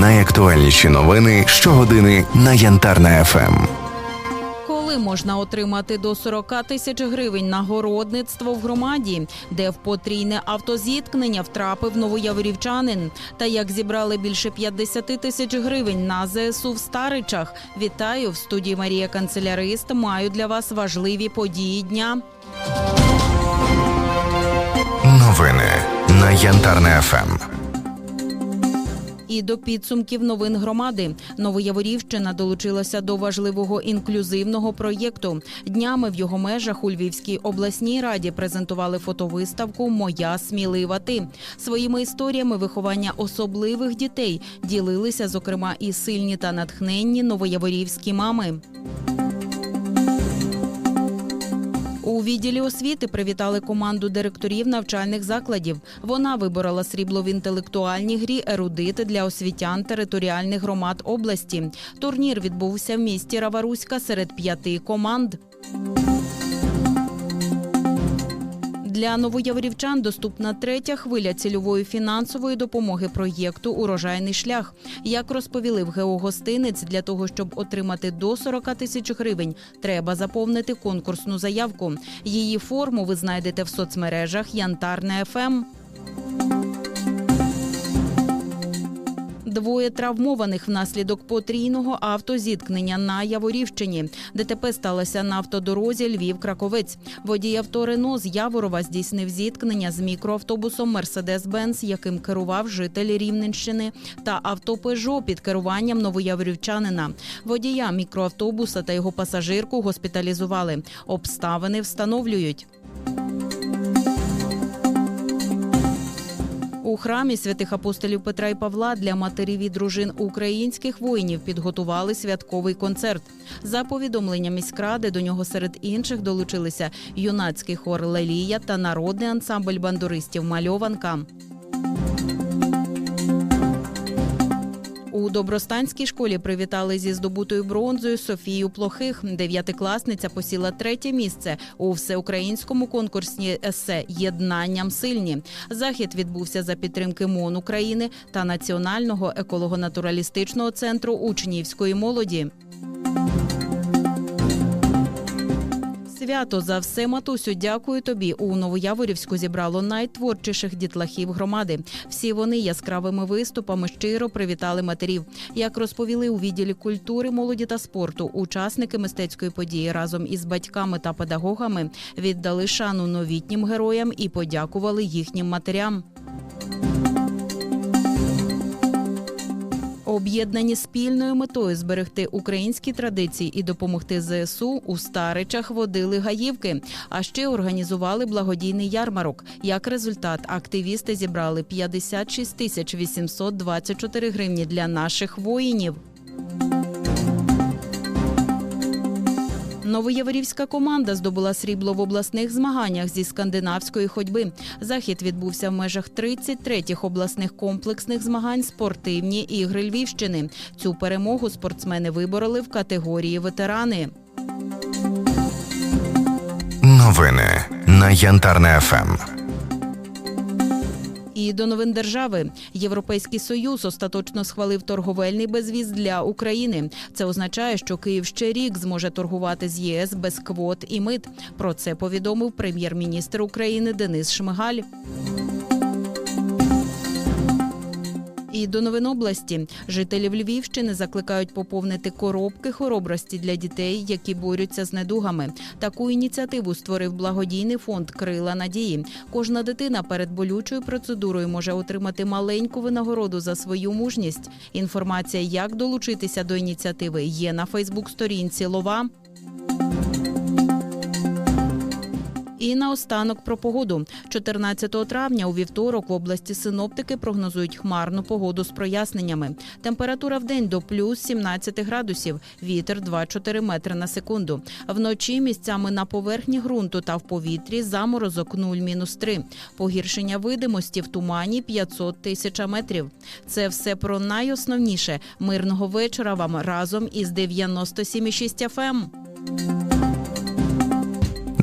Найактуальніші новини щогодини на Янтарна ФМ. Коли можна отримати до 40 тисяч гривень нагородництво в громаді, де в потрійне автозіткнення втрапив новояворівчанин, та як зібрали більше 50 тисяч гривень на ЗСУ в Старичах. Вітаю в студії Марія Канцелярист. Маю для вас важливі події дня. Новини на Янтарна ФМ. І до підсумків новин громади Новояворівщина долучилася до важливого інклюзивного проєкту. Днями в його межах у Львівській обласній раді презентували фотовиставку Моя смілива ти своїми історіями виховання особливих дітей ділилися, зокрема, і сильні та натхненні новояворівські мами. У відділі освіти привітали команду директорів навчальних закладів. Вона виборола срібло в інтелектуальній грі ерудити для освітян територіальних громад області. Турнір відбувся в місті Раваруська серед п'яти команд. Для новояворівчан доступна третя хвиля цільової фінансової допомоги проєкту Урожайний шлях. Як розповіли в геогостинець, для того, щоб отримати до 40 тисяч гривень, треба заповнити конкурсну заявку. Її форму ви знайдете в соцмережах Янтарне ФМ. Двоє травмованих внаслідок потрійного автозіткнення на Яворівщині. ДТП сталося на автодорозі Львів-Краковець. Водій авто Рено з Яворова здійснив зіткнення з мікроавтобусом Мерседес-Бенц, яким керував житель Рівненщини, та авто Пежо під керуванням новояворівчанина. Водія мікроавтобуса та його пасажирку госпіталізували. Обставини встановлюють. У храмі святих апостолів Петра і Павла для матерів і дружин українських воїнів підготували святковий концерт. За повідомленням міськради до нього серед інших долучилися юнацький хор Лелія та народний ансамбль бандуристів Мальованка. У Добростанській школі привітали зі здобутою бронзою Софію Плохих. Дев'ятикласниця посіла третє місце у всеукраїнському конкурсі есе Єднанням сильні. Захід відбувся за підтримки МОН України та Національного еколого-натуралістичного центру учнівської молоді. Свято за все, матусю, дякую тобі. У Новояворівську зібрало найтворчіших дітлахів громади. Всі вони яскравими виступами щиро привітали матерів. Як розповіли у відділі культури, молоді та спорту, учасники мистецької події разом із батьками та педагогами віддали шану новітнім героям і подякували їхнім матерям. Об'єднані спільною метою зберегти українські традиції і допомогти ЗСУ у Старичах водили гаївки, а ще організували благодійний ярмарок. Як результат, активісти зібрали 56 тисяч 824 гривні для наших воїнів. Новояворівська команда здобула срібло в обласних змаганнях зі скандинавської ходьби. Захід відбувся в межах 33-х обласних комплексних змагань спортивні ігри Львівщини. Цю перемогу спортсмени вибороли в категорії ветерани. Новини на Янтарне ФМ. І до новин держави Європейський союз остаточно схвалив торговельний безвіз для України. Це означає, що Київ ще рік зможе торгувати з ЄС без квот і мит. Про це повідомив прем'єр-міністр України Денис Шмигаль. І до новин області жителів Львівщини закликають поповнити коробки хоробрості для дітей, які борються з недугами. Таку ініціативу створив благодійний фонд Крила надії. Кожна дитина перед болючою процедурою може отримати маленьку винагороду за свою мужність. Інформація, як долучитися до ініціативи, є на Фейсбук-сторінці Лова. І наостанок про погоду. 14 травня у вівторок в області синоптики прогнозують хмарну погоду з проясненнями. Температура в день до плюс 17 градусів, вітер 2-4 метри на секунду. Вночі місцями на поверхні ґрунту та в повітрі заморозок 0-3. Погіршення видимості в тумані 500 тисяч метрів. Це все про найосновніше. Мирного вечора вам разом із 97,6 FM.